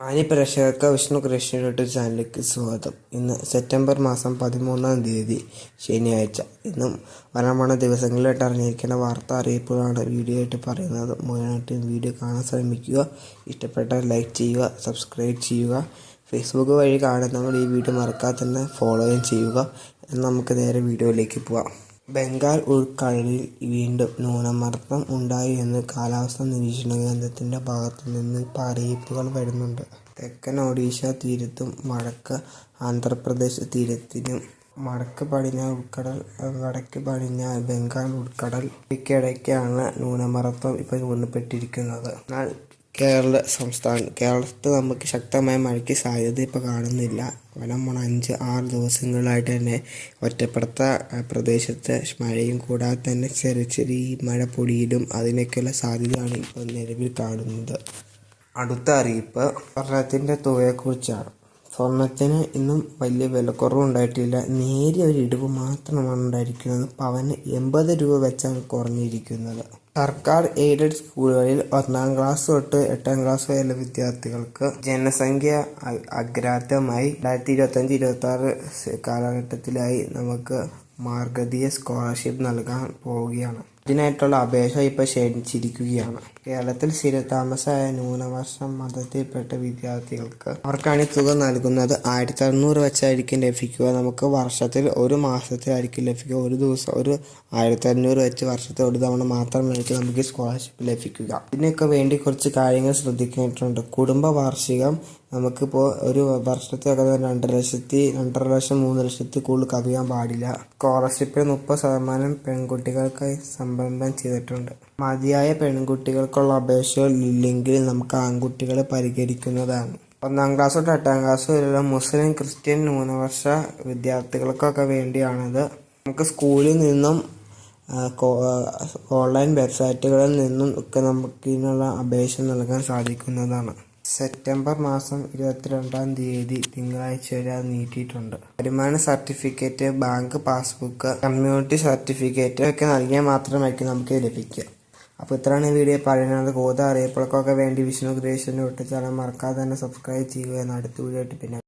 മാന്യ പ്രേക്ഷകർക്ക് വിഷ്ണു കൃഷ്ണ യൂട്യൂബ് ചാനലിലേക്ക് സ്വാഗതം. ഇന്ന് സെപ്റ്റംബർ മാസം പതിമൂന്നാം തീയതി ശനിയാഴ്ച. ഇന്നും വരാമണ ദിവസങ്ങളിലായിട്ട് അറിഞ്ഞിരിക്കുന്ന വാർത്താ അറിയിപ്പുകളാണ് വീഡിയോ ആയിട്ട് പറയുന്നത്. മുഴുവനായിട്ടും വീഡിയോ കാണാൻ ശ്രമിക്കുക. ഇഷ്ടപ്പെട്ടാൽ ലൈക്ക് ചെയ്യുക സബ്സ്ക്രൈബ് ചെയ്യുക. ഫേസ്ബുക്ക് വഴി കാണുന്നവർ ഈ വീഡിയോ മറക്കാതെ തന്നെ ഫോളോയും ചെയ്യുക. നമുക്ക് നേരെ വീഡിയോയിലേക്ക് പോവാം. ബംഗാൾ ഉൾക്കടലിൽ വീണ്ടും ന്യൂനമർദ്ദം ഉണ്ടായി എന്ന് കാലാവസ്ഥാ നിരീക്ഷണ കേന്ദ്രത്തിന്റെ ഭാഗത്തു നിന്ന് ഇപ്പോൾ അറിയിപ്പുകൾ വരുന്നുണ്ട്. തെക്കൻ ഒഡീഷ തീരത്തും വടക്ക് ആന്ധ്രാപ്രദേശ് തീരത്തിനും വടക്ക് പടിഞ്ഞാറ് ഉൾക്കടൽ വടക്ക് പടിഞ്ഞാറ് ബംഗാൾ ഉൾക്കടൽ ഇവയ്ക്കിടയ്ക്കാണ് ന്യൂനമർദ്ദം ഇപ്പോൾ രൂപപ്പെട്ടിരിക്കുന്നത്. എന്നാൽ കേരള സംസ്ഥാന കേരളത്തിൽ നമുക്ക് ശക്തമായ മഴയ്ക്ക് സാധ്യത ഇപ്പോൾ കാണുന്നില്ല. പോണ അഞ്ച് ആറ് ദിവസങ്ങളായിട്ട് തന്നെ ഒറ്റപ്പെടുത്ത പ്രദേശത്ത് മഴയും കൂടാതെ തന്നെ ചെറിയ ചെറിയ മഴ പൊടിയിലും അതിനൊക്കെയുള്ള സാധ്യതയാണ് ഇപ്പോൾ നിലവിൽ കാണുന്നത്. അടുത്ത അറിയിപ്പ് സ്വർണത്തിന്റെ തുകയെക്കുറിച്ചാണ്. സ്വർണത്തിന് ഇന്നും വലിയ വിലക്കുറവ് ഉണ്ടായിട്ടില്ല. നേരിയ ഒരു ഇടിവ് മാത്രമാണ് ഉണ്ടായിരിക്കുന്നത്. പവന് എൺപത് രൂപ വെച്ചാണ് കുറഞ്ഞിരിക്കുന്നത്. സർക്കാർ എയ്ഡഡ് സ്കൂളുകളിൽ ഒന്നാം ക്ലാസ് തൊട്ട് എട്ടാം ക്ലാസ് വരെയുള്ള വിദ്യാർത്ഥികൾക്ക് ജനസംഖ്യ അഗ്രാഹ്യമായി രണ്ടായിരത്തി ഇരുപത്തഞ്ച് ഇരുപത്തി ആറ് കാലഘട്ടത്തിലായി നമുക്ക് മാർഗതീയ സ്കോളർഷിപ്പ് നൽകാൻ പോവുകയാണ്. ഇതിനായിട്ടുള്ള അപേക്ഷ ഇപ്പോൾ ക്ഷണിച്ചിരിക്കുകയാണ് കേരളത്തിൽ സ്ഥിരതാമസമായ ന്യൂനപക്ഷ മതത്തിൽപ്പെട്ട വിദ്യാർത്ഥികൾക്ക് അവർക്കാണ് ഈ തുക നൽകുന്നത്. ആയിരത്തി അറുന്നൂറ് വെച്ചായിരിക്കും ലഭിക്കുക. നമുക്ക് വർഷത്തിൽ ഒരു മാസത്തിലായിരിക്കും ലഭിക്കുക. ഒരു ദിവസം ഒരു ആയിരത്തി അഞ്ഞൂറ് വെച്ച് വർഷത്തിൽ ഒരു തവണ മാത്രമായിരിക്കും നമുക്ക് സ്കോളർഷിപ്പ് ലഭിക്കുക. ഇതിനൊക്കെ വേണ്ടി കുറച്ച് കാര്യങ്ങൾ ശ്രദ്ധിക്കേണ്ടതുണ്ട്. കുടുംബ വാർഷികം നമുക്കിപ്പോൾ ഒരു വർഷത്തേക്ക് രണ്ടര ലക്ഷത്തി രണ്ടര ലക്ഷം മൂന്ന് ലക്ഷത്തിൽ കൂടുതൽ കവിയാൻ പാടില്ല. സ്കോളർഷിപ്പിൽ മുപ്പത് ശതമാനം പെൺകുട്ടികൾക്കായി സംരംഭം ചെയ്തിട്ടുണ്ട്. മതിയായ പെൺകുട്ടികൾക്കുള്ള അപേക്ഷകളില്ലെങ്കിൽ നമുക്ക് ആൺകുട്ടികളെ പരിഹരിക്കുന്നതാണ്. ഒന്നാം ക്ലാസ് തൊട്ട് എട്ടാം ക്ലാസ് വരെയുള്ള മുസ്ലിം ക്രിസ്ത്യൻ ന്യൂനവർഷ വിദ്യാർത്ഥികൾക്കൊക്കെ വേണ്ടിയാണിത്. നമുക്ക് സ്കൂളിൽ നിന്നും ഓൺലൈൻ വെബ്സൈറ്റുകളിൽ നിന്നും ഒക്കെ നമുക്ക് ഇതിനുള്ള അപേക്ഷ നൽകാൻ സാധിക്കുന്നതാണ്. സെപ്റ്റംബർ മാസം ഇരുപത്തിരണ്ടാം തീയതി തിങ്കളാഴ്ച വരെ അത് നീട്ടിയിട്ടുണ്ട്. വരുമാന certificate bank passbook community certificate ഒക്കെ നൽകിയാൽ മാത്രമായിരിക്കും നമുക്ക് ലഭിക്കുക. അപ്പോൾ ഇത്രയാണ് ഈ വീഡിയോ പറയുന്നത്. കൂടുതൽ അറിയപ്പോഴൊക്കെ വേണ്ടി വിഷ്ണു ഗ്രേഷന്റെ ഒട്ടിച്ചാലും മറക്കാതെ തന്നെ സബ്സ്ക്രൈബ് ചെയ്യുക. എന്ന് അടുത്ത വീഡിയോ ആയിട്ട് പിന്നെ